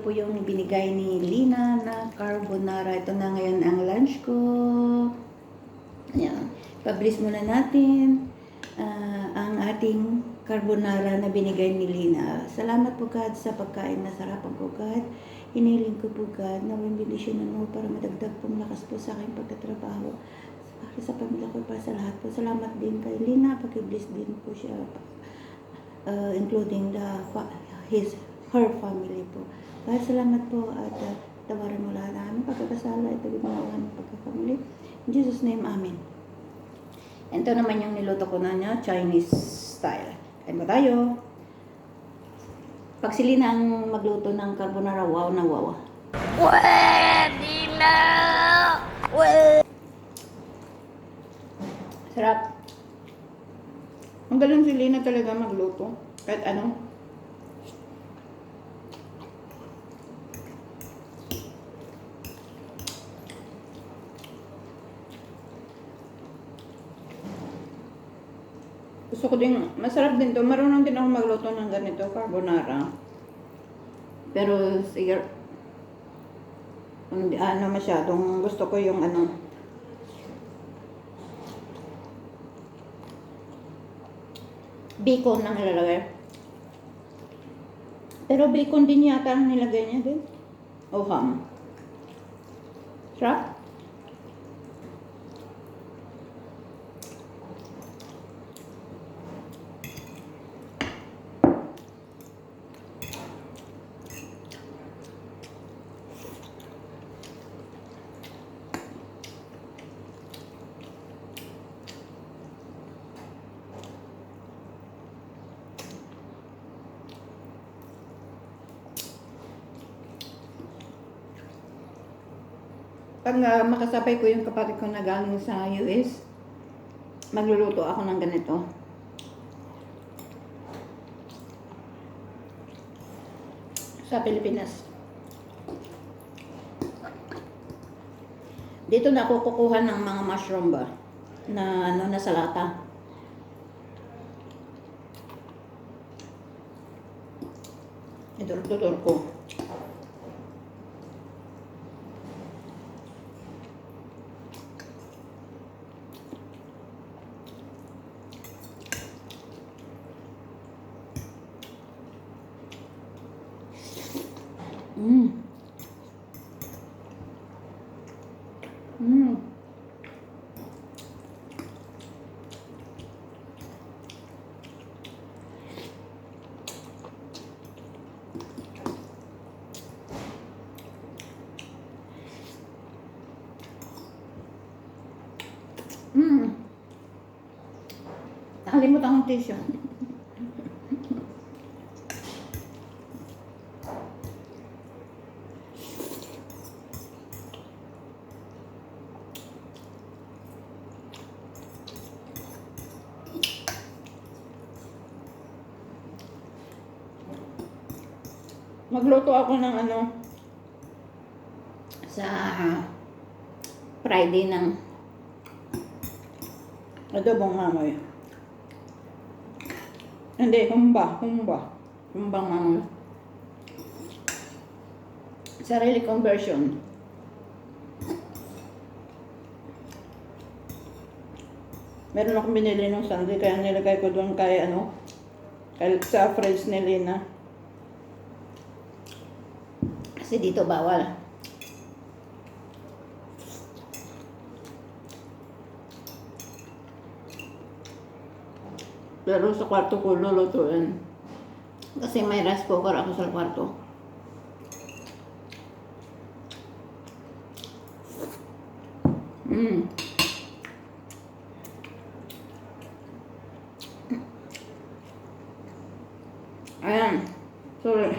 po yung binigay ni Lina na carbonara. Ito na ngayon ang lunch ko. Ayan. Pablis muna natin ah, ang ating carbonara na binigay ni Lina. Salamat po God sa pagkain na sarapan ko God. Hiniling ko po God na bendition mo para madagdag pong lakas po sa aking pagtatrabaho. Para sa pamilya ko, para sa lahat po. Salamat din kay Lina. Pag-bless din po siya. uh, including the his her family po. Kahit salamat po at uh, tawaran mo lahat ng aming pagkakasala at pagkakamawa ng pagkakamali. In Jesus' name, Amen. Ito naman yung niluto ko na niya, Chinese style. Kain ba tayo? Pag Lina ang magluto ng carbonara, wow na wow. Pwede na! Pwede! Sarap. Ang galing si Lina talaga magluto. Kahit ano. Gusto ko din, masarap din to. Marunong din ako magluto ng ganito, carbonara. Pero, sige, hindi, ano masyadong, gusto ko yung ano, bacon ang ilalagay. Pero bacon din yata ang nilagay niya din. O ham. Sarap. Pag uh, makasabay ko yung kapatid ko na galing sa US, magluluto ako ng ganito. Sa Pilipinas. Dito na ako kukuha ng mga mushroom ba? Na ano, na salata. Idurog-durog ko. Mm. Mm. Mm. Nakalimutan kong tissue. Magluto ako ng ano sa Friday ng adobong mamoy. Hindi, humba, humba. Humbang mamoy. Sarili kong version. Meron akong binili ng sandwich kaya nilagay ko doon kay ano, kay sa fridge ni Lina. Kasi dito bawal. Pero sa kwarto ko lulutuin. Kasi may rice cooker ako sa kwarto. Mm. Ayan. Sorry.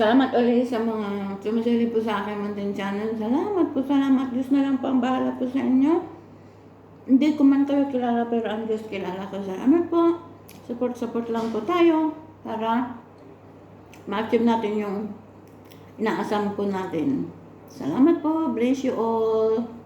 Salamat ulit sa mga sumasali po sa akin Mountain Channel. Salamat po, salamat. Diyos na lang po ang bahala po sa inyo. Hindi ko man kayo kilala pero ang Diyos kilala ko. Salamat po. Support-support lang po tayo para ma-achieve natin yung inaasam po natin. Salamat po. Bless you all.